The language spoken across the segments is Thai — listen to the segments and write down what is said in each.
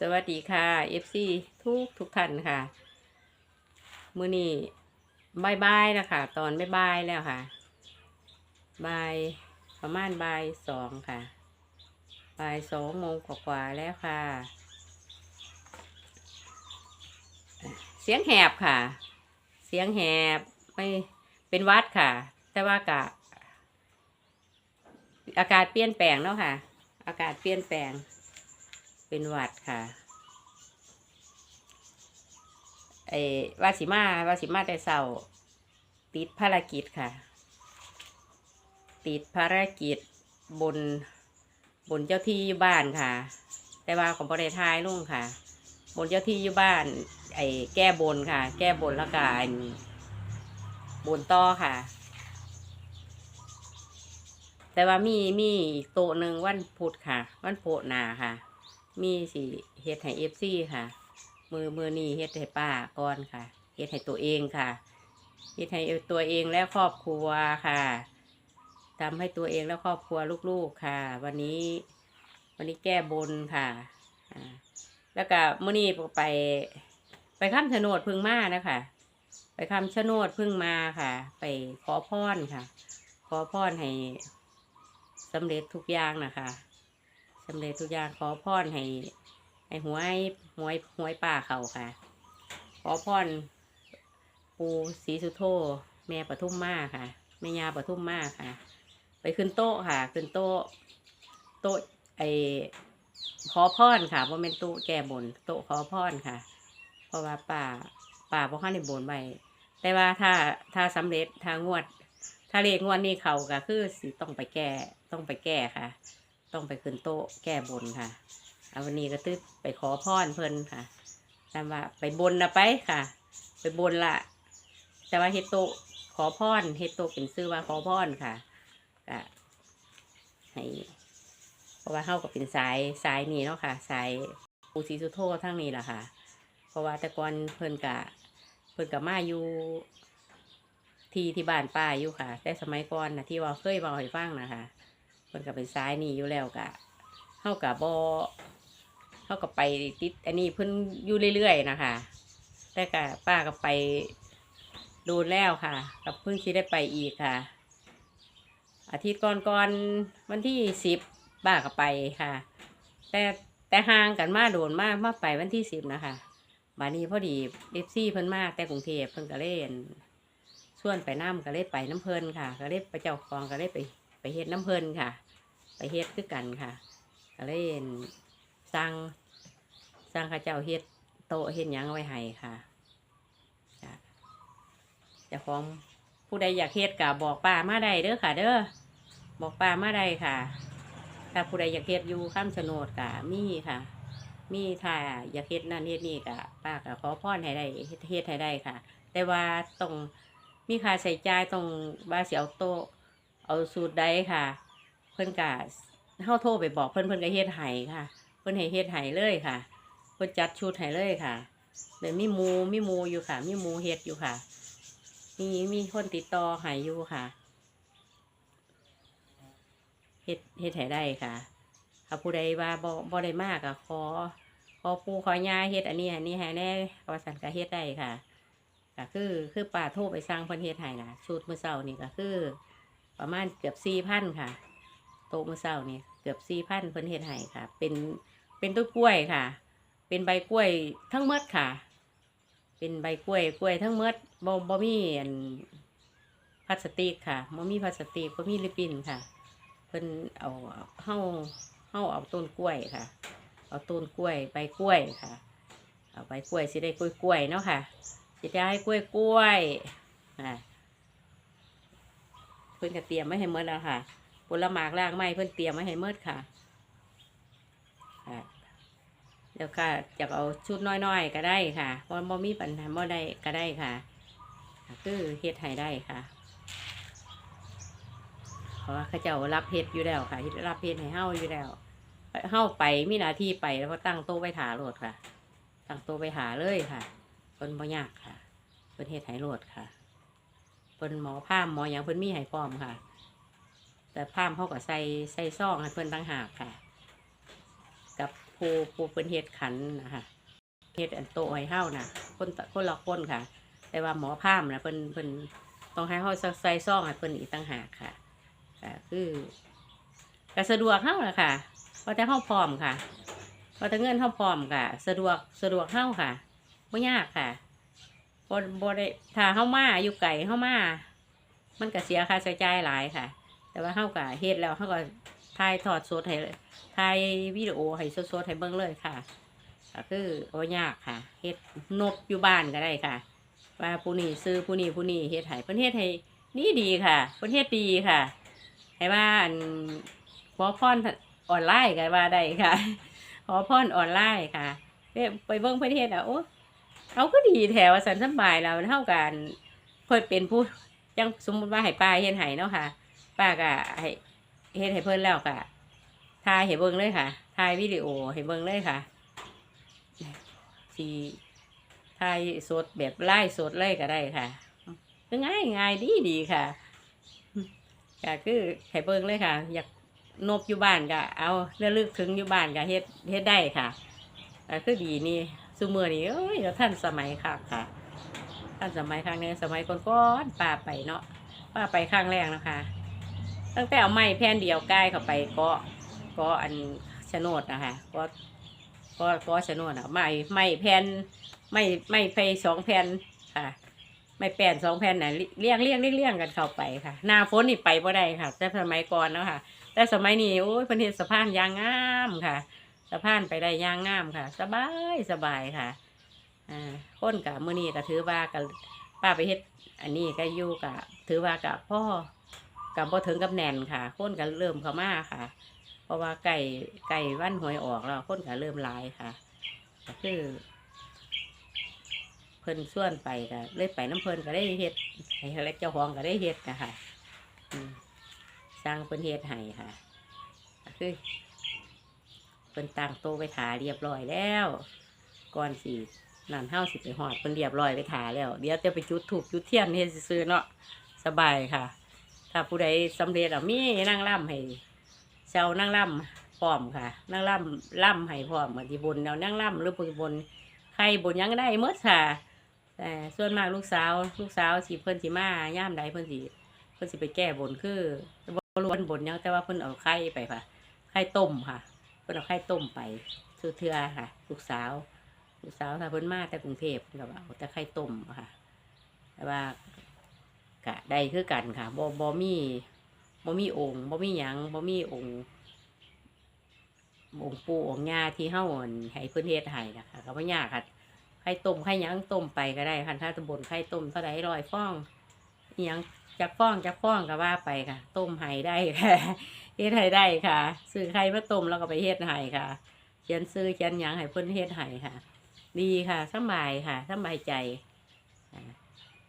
สวัสดีค่ะ FC ทุกทุกท่านค่ะ มือนี้บายบายนะค่ะ ตอนบายบายแล้วค่ะบายประมาณบายสองค่ะบายสองโมงกว่าๆแล้วค่ะ เสียงแหบค่ะ เสียงแหบไม่เป็นวัดค่ะ แต่ว่ากะอากาศเปลี่ยนแปลงเนาะค่ะ อากาศเปลี่ยนแปลง เป็นหวัดค่ะไอ้วาสิมาวาสิมาแต่เสาติดภารกิจค่ะ ติดภารกิจบนบนเจ้าที่อยู่บ้านค่ะ แต่ว่าของบริทายลุงค่ะ บนเจ้าที่อยู่บ้าน ไอ้แก้บนค่ะ แก้บนแล้วก็อันบนต่อค่ะ แต่ว่ามีมีโต๊ะหนึ่งวันพุธค่ะ วันโพธนาค่ะ มีสิเฮ็ดให้เอฟซีค่ะ มือมือนี่เฮ็ดให้ป้าก่อนค่ะเฮ็ดให้ตัวเองค่ะเฮ็ดให้ตัวเองและครอบครัวค่ะทำให้ตัวเองและครอบครัวลูกๆค่ะ วันนี้ วันนี้แก้บนค่ะอ่าแล้วก็มื้อนี้ไป ไปข้ามโนดพึ่งมานะคะไปคำชะโนดพึ่งมาค่ะ ไปขอพรค่ะ ขอพรให้สำเร็จทุกอย่างนะคะ สำเร็จทุกอย่างขอพรให้ให้หวยหวยหวยป่าเขาค่ะ ขอพรปูศรีสุโธแม่ปทุมมาค่ะแม่ยาปทุมมาค่ะ ไปขึ้นโต๊ะค่ะ ขึ้นโต๊ะโต๊ะไอขอพรค่ะว่าเป็นโต๊ะแก่บนโต๊ะขอพรค่ะ เพราะว่าป่าป่าบ่ค่าในบนไว้แต่ว่าถ้าถ้าสำเร็จถ้างวด ถ้าเลขงวดนี้เขาก็คือสิต้องไปแก้ต้องไปแก้ค่ะ ต้องไปขึ้นโต๊ะแก้บนค่ะเอาวันนี้ก็ตึ๊ดไปขอพรเพิ่นค่ะตามว่าไปบนนะไปค่ะ ไปบนละแต่ว่าเฮดโตะขอพรเฮดโตะเป็นชื่อว่าขอพรค่ะก็ให้เพราะว่าเฮาก็เป็นสายสายนี้เนาะค่ะสายปูซีสุโธทั้งนี้แหละค่ะ เพราะว่าแต่ก่อนเพิ่นกะเพิ่นกะมาอยู่ที่ที่บ้านป้าอยู่ค่ะ แต่สมัยก่อนนะที่ว่าเคยบอกให้ฟังนะคะ พิ่นกะเป็นสายนี่อยู่แล้วกะเฮากะบ่เฮาก็ไปติด อันนี้เพิ่นอยู่เรื่อยๆนะคะ แต่กะป้าก็ไปดูแล้วค่ะกับเพิ่งคิดได้ไปอีกค่ะ อาทิตย์ก่อนๆวันที่สิบป้าก็ไปค่ะ แต่แต่ห่างกันมาโดนมากมาไปวันที่สิบนะคะบานี้พอดีเอฟซีเพิ่นมากแต่กรุงเทพเพิ่นก็เล่นส่วนไปน้ำก็เล่ไปน้ำเพลินค่ะ ก็เล่ไปเจ้าของก็เล่ไปไปเฮ็ดน้ำเพลินค่ะ ไปเฮ็ดคือกันค่ะก็เล่นสร้างสร้างข้าเจ้าเฮ็ดโต๊ะเฮ็ดยังไว้ให้ค่ะจะเจ้าของผู้ใดอยากเฮ็ดก็บอกป้ามาได้เด้อค่ะ เด้อบอกป้ามาได้ค่ะถ้าผู้ใดอยากเฮ็ดอยู่ข้ามโฉนดกะมีค่ะ มีถ้าอยากเฮ็ดนั่นเฮ็ดนี่กะป้าก็ขอพรให้ได้เฮ็ดให้ได้ค่ะ แต่ว่าต้องมีค่าใช้จ่ายต้องว่าเสิเอาโตเอาสูตรใดค่ะ เพิ่นกะเฮาโทรไปบอกเพิ่นเพิ่นก็เฮ็ดให้ค่ะ เพิ่นให้เฮ็ดให้เลยค่ะ เพิ่นจัดชุดให้เลยค่ะเดี๋ยวมีหมูมีหมูอยู่ค่ะ มีหมูเฮ็ดอยู่ค่ะ มีมีคนติดต่อให้อยู่ค่ะเฮ็ดเฮ็ดให้ได้ค่ะถ้าผู้ใดว่าบ่บ่ได้มากก็ขอขอปูขอยาเฮ็ดอันนี้อันนี้ให้แน่ว่าสันก็เฮ็ดได้ค่ะก็คือคือป้าโทรไปสั่งเพิ่นเฮ็ดให้นะชุดมื้อเช้านี่ก็คือ ประมาณเกือบ4,000ค่ะ ต๊ะมื้อเช้านี่เกือบ4,000เพิ่นเฮ็ดให้ค่ะ เป็นเป็นต้นกล้วยค่ะ เป็นใบกล้วยทั้งหมดค่ะ เป็นใบกล้วยกล้วยทั้งหมดบ่บ่มีอันพลาสติกค่ะบ่มีพลาสติกบ่มีริบินค่ะ เพิ่นเอาเฮาเฮาเอาต้นกล้วยค่ะ เอาต้นกล้วยใบกล้วยค่ะ เอาใบกล้วยสิได้กล้วยกล้วยเนาะค่ะสิได้กล้วยกล้วยอ่าเพิ่นก็เตรียมไว้ให้หมดแล้วค่ะ ผลหมากรากไม้เพิ่นเตรียมไว้ให้หมดค่ะค่ะเดี๋ยวค่ะจะเอาชุดน้อยๆก็ได้ค่ะเพราะบ่มีปัญหาบ่ได้ก็ได้ค่ะ คือเฮ็ดให้ได้ค่ะเพราะว่าเขาเจ้ารับเพชรอยู่แล้วค่ะรับเพชรให้เฮาอยู่แล้วเฮาไปมีหน้าที่ไปแล้วก็ตั้งโต๊ะไว้ถาโหลดค่ะ ตั้งโต๊ะไปหาเลยค่ะเพิ่นบ่ยากค่ะเพิ่นเฮ็ดให้โหลดค่ะเพิ่นหมอพาหมอหยังเพิ่นมีให้พร้อมค่ะ แต่พามเขาก็ใส่ใส่ซองให้เพิ่นต่างหากค่ะ กับผู้ผู้ผู้เป็นเฮ็ดขันนะคะเฮ็ดอันโตะให้เฮานะคนตะคนละคนค่ะ แต่ว่าหมอพามนะเพิ่นเพิ่นต้องให้เฮาใส่ซองให้เพิ่นอีกต่างหากค่ะก็คือก็สะดวกเฮาล่ะค่ะพราะแต่เฮาพร้อมค่ะพราะแต่เงินเฮาพร้อมค่ะ สะดวกสะดวกเฮาค่ะบ่ยากค่ะบ่บ่ได้ถ้าเฮามาอยู่ไกลเฮามามันก็เสียค่าใช้จ่ายหลายค่ะ แต่ว่าเฮาก็เฮ็ดแล้วเฮาก็ถ่ายทอดสดให้ถ่ายวิดีโอให้สดๆให้เบิ่งเลยค่ะก็คือบ่ยากค่ะเฮ็ดนบอยู่บ้านก็ได้ค่ะ ว่าผู้นี้ซื้อผู้นี้ผู้นี้เฮ็ดให้เพิ่นเฮ็ดให้นี่ดีค่ะเพิ่นเฮ็ดดีค่ะ ให้ว่าอันขอพรออนไลน์ก็ว่าได้ค่ะขอพรออนไลน์ค่ะไปเบิ่งเพิ่นเฮ็ดอะโอ้เอาก็ดีแถวสันสบายแล้วเท่ากันเพิ่นเป็นผู้ยังสมมติว่าให้ป้าเฮ็ดให้เนาะค่ะ ป้าก็ให้เฮ็ดให้เพิ่นแล้วก็ถ่ายให้เบิ่งเลยค่ะถ่ายวิดีโอให้เบิ่งเลยค่ะสีถ่ายสดแบบไล่สดเลยก็ได้ค่ะง่ายง่ายดีดีค่ะก็คือให้เบิ่งเลยค่ะ อยากนบอยู่บ้านก็เอาเระลึกถึงอยู่บ้านก็เฮ็ดเฮ็ดได้ค่ะก็คือดีนี่ซุมือนี่เอ้ยแล้วท่านสมัยค่ะค่ะ ท่านสมัยครั้งนี้สมัยก่อนๆป้าไปเนาะป้าไปครั้งแรกนะคะ ตั้งแต่เอาไม้แผ่นเดียวใกล้เข้าไปก็ก็อันชะโนดนะคะก็ก็ก็ชะโนดอะไม้ไม้แผ่นไม้ไม้ไผ่สองแผ่นค่ะไม้แป้นสองแผ่นน่ะเลี้ยงเลี้ยงเลี้ยงเลี้ยงกันเข้าไปค่ะ หน้าฝนนี่ไปบ่ได้ค่ะ แต่สมัยก่อนเนาะค่ะ แต่สมัยนี้โอ้ยพิ่นเฮ็ดสะพานยางงามค่ะ สะพานไปได้ยางงามค่ะ สบายสบายค่ะอ่าคนกับมือนี้ก็ถือว่ากับป้าไปเฮ็ดอันนี้ก็อยู่กับถือว่ากับพ่อ กับพ่ถึงกับแน่นค่ะคนก็เริ่มเข้ามาค่ะ เพราะว่าไก่ไก่วันหวยออกแล้วคนก็เริ่มหลายค่ะก็คือเพิ่นส่วนไปก็เลยไปน้ำเพิ่นก็ได้เฮ็ดให้เจ้าของก็ได้เฮ็ดนะคะสร้างเพิ่นเฮ็ดให้ค่ะคือเพิ่นตั้งโตะไปถาเรียบร้อยแล้วก่อนสินั่นเฮาสิไปหอดเพิ่นเรียบร้อยไปถาแล้ว เดี๋ยวจะไปจุดถูกจุดเทียนเฮ็ดซื้อเนาะสบายค่ะ ถ้าผู้ใดสำเร็จอะมีนั่งล่ำให้เซานั่งล่ำพร้อมค่ะ นั่งล่ำล่ำให้พร้อมเหมือนที่บนแล้วนั่งล่ำหรือผู้บนใครบนยังได้หมดค่ะแต่ส่วนมากลูกสาว ลูกสาวสิเพิ่นสิมาย่ามใดเพิ่นสิเพิ่นสิไปแก้บนคือบ่รู้ว่าบนยังแต่ว่าเพิ่นเอาไข่ไปค่ะไข่ต้มค่ะ เพิ่นเอาไข่ต้มไปซื้อเทือค่ะ ลูกสาวลูกสาวค่ะเพิ่นมาแต่กรุงเทพก็ว่าเอาแต่ไข่ต้มค่ะแต่ว่า กะได้คือกันค่ะบ่บ่มีบ่มีองค์บ่มีหยังบ่มีองค์องค์ปู่องค์ย่าที่เฮาอั่นให้เพิ่นเฮ็ดให้นะคะก็บ่ยากค่ะไข่ต้มไข่ยังต้มไปก็ได้ค่ะถ้าตำบลไข่ต้มเท่าใดร้อยฟ้องยังจักฟองจักฟองก็ว่าไปค่ะ ต้มให้ได้ค่ะเฮ็ดให้ได้ค่ะซื้อไข่มาต้มแล้วก็ไปเฮ็ดให้ค่ะเขียนซื้อเขียนยังให้เพิ่นเฮ็ดให้ค่ะ ดีค่ะสบายค่ะสบายใจ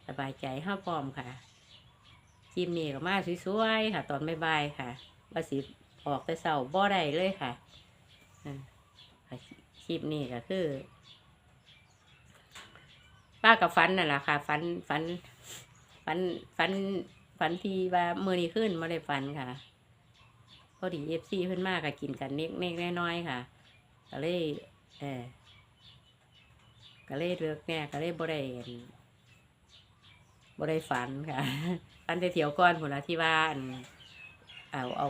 สบายใจห้าพร้อมค่ะคลิปนี้ก็มาสวยๆค่ะ ตอนบ่ายๆค่ะว่าสิออกแต่เสาบ่ได้เลยค่ะคลิปนี้ก็คือ ป้ากับฟันนั่นแหละค่ะฟันฟันฟันฟันฟันที่ว่ามือนี้ขึ้นมาได้ฟันค่ะ พอดีเอฟซีเพิ่นมากก็กินกันเน็กเน็กน้อยๆค่ะก็เลยเออก็เลยเลือกแน่ก็เลยบ่ได้อั่น บ่ได้ฝันค่ะอันแต่เที่ยวก่อนพุ่นละที่ว่าอันเอาเอา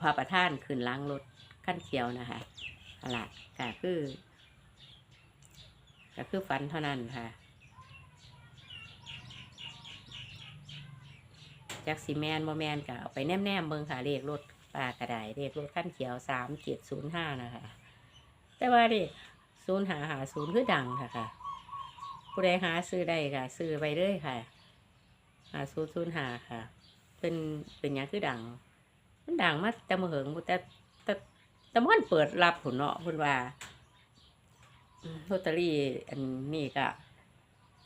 พาประท่านขึ้นล้างรถขั้นเขียวนะคะอะล่ะก็คือก็คือฝันเท่านั้นค่ะจากสีแมนบ่แมนก็เอาไปแนมแนมเบิงค่ะเลขรถปลากระไดเลขรถขั้นเขียวสามเจ็ดศูนย์ห้านะคะ แต่ว่าเลขศูนย์หาหาศูนย์คือดังค่ะค่ะ ผู้ใดหาซื้อได้ค่ะ ซื้อไปเรื่อยค่ะหาศูนย์ศูนหาค่ะ เป็นเป็นหยังคือดัง มันดังมาแต่มาเหิงแต่แต่แต่มันเปิดรับผลเนาะเพิ่นว่าลอตเตอรี่อันนี้ก็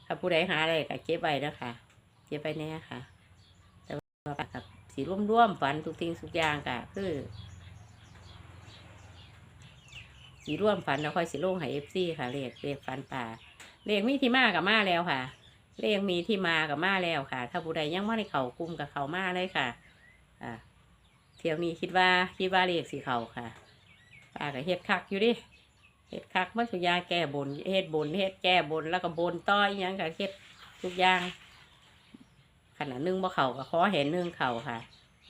ถ้าผู้ใดหาได้ก็เก็บไว้นะคะเก็บไว้แน่ค่ะ แต่ว่ากับสีร่วมๆฝันทุกสิ่งทุกอย่างก็คือสีร่วมฝันแล้วค่อยสิลงให้เอฟซีค่ะเลขเลขฝันป่า เลขมีที่มากับมาแล้วค่ะ เลขมีที่มากับมาแล้วค่ะ ถ้าผู้ใดยังไม่ได้เขากลุ่มกับเขามาเลยค่ะ อ่าเที่ยวนี้คิดว่าคิดว่าเลขสีเขาค่ะป้าก็เฮ็ดคักอยู่ดิเฮ็ดคักเมื่อสุยาแก้บนเฮ็ดบนเฮ็ดแก้บนแล้วก็บนต่ออีหยังก็เฮ็ดทุกอย่างขนาดนึ่งบ่เข่าก็ขอเห็นนึ่งเข่าค่ะ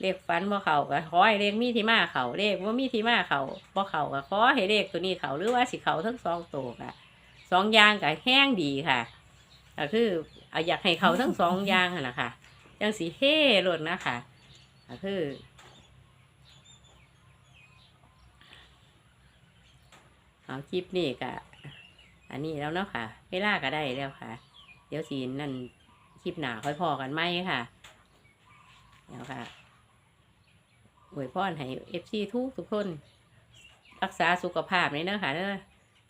เลขฟันบ่เข่าก็ขอให้เลขมีที่มาเข่าเลขว่ามีที่มาเข่าบ่เข่าก็ขอให้เลขตัวนี้เข่าหรือว่าสิเข่าทั้งสองตัวค่ะ สองอย่างก็แห้งดีค่ะก็คืออยากให้เขาทั้งสองอย่างหั่นะคะยังสีเฮ่รดนะคะก็คือเอาคลิปนี่กะอันนี้แล้วเนาะค่ะเวลาก็ได้แล้วค่ะ เดี๋ยวสีนั่นคลิปหนาค่อยพอกันไหมค่ะเดี๋ยวค่ะอวยพรให้เอฟซีทุกทุกคน รักษาสุขภาพนี่นะค่ะเด้อ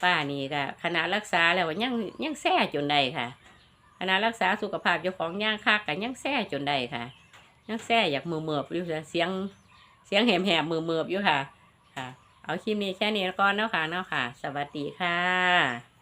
ป้านี่ก็คณะรักษาแล้วยังยังแซ่จนได้ค่ะคณะรักษาสุขภาพเจ้าของย่างคักกันยังแซ่จนได้ค่ะ ยังแซ่อยากมือเมือบอยู่ค่ะเสียงเสียงแหบแหบมือเมือบอยู่ค่ะ ค่ะ เอาคลิปนี้แค่นี้ก่อนเนาะค่ะเนาะค่ะ สวัสดีค่ะ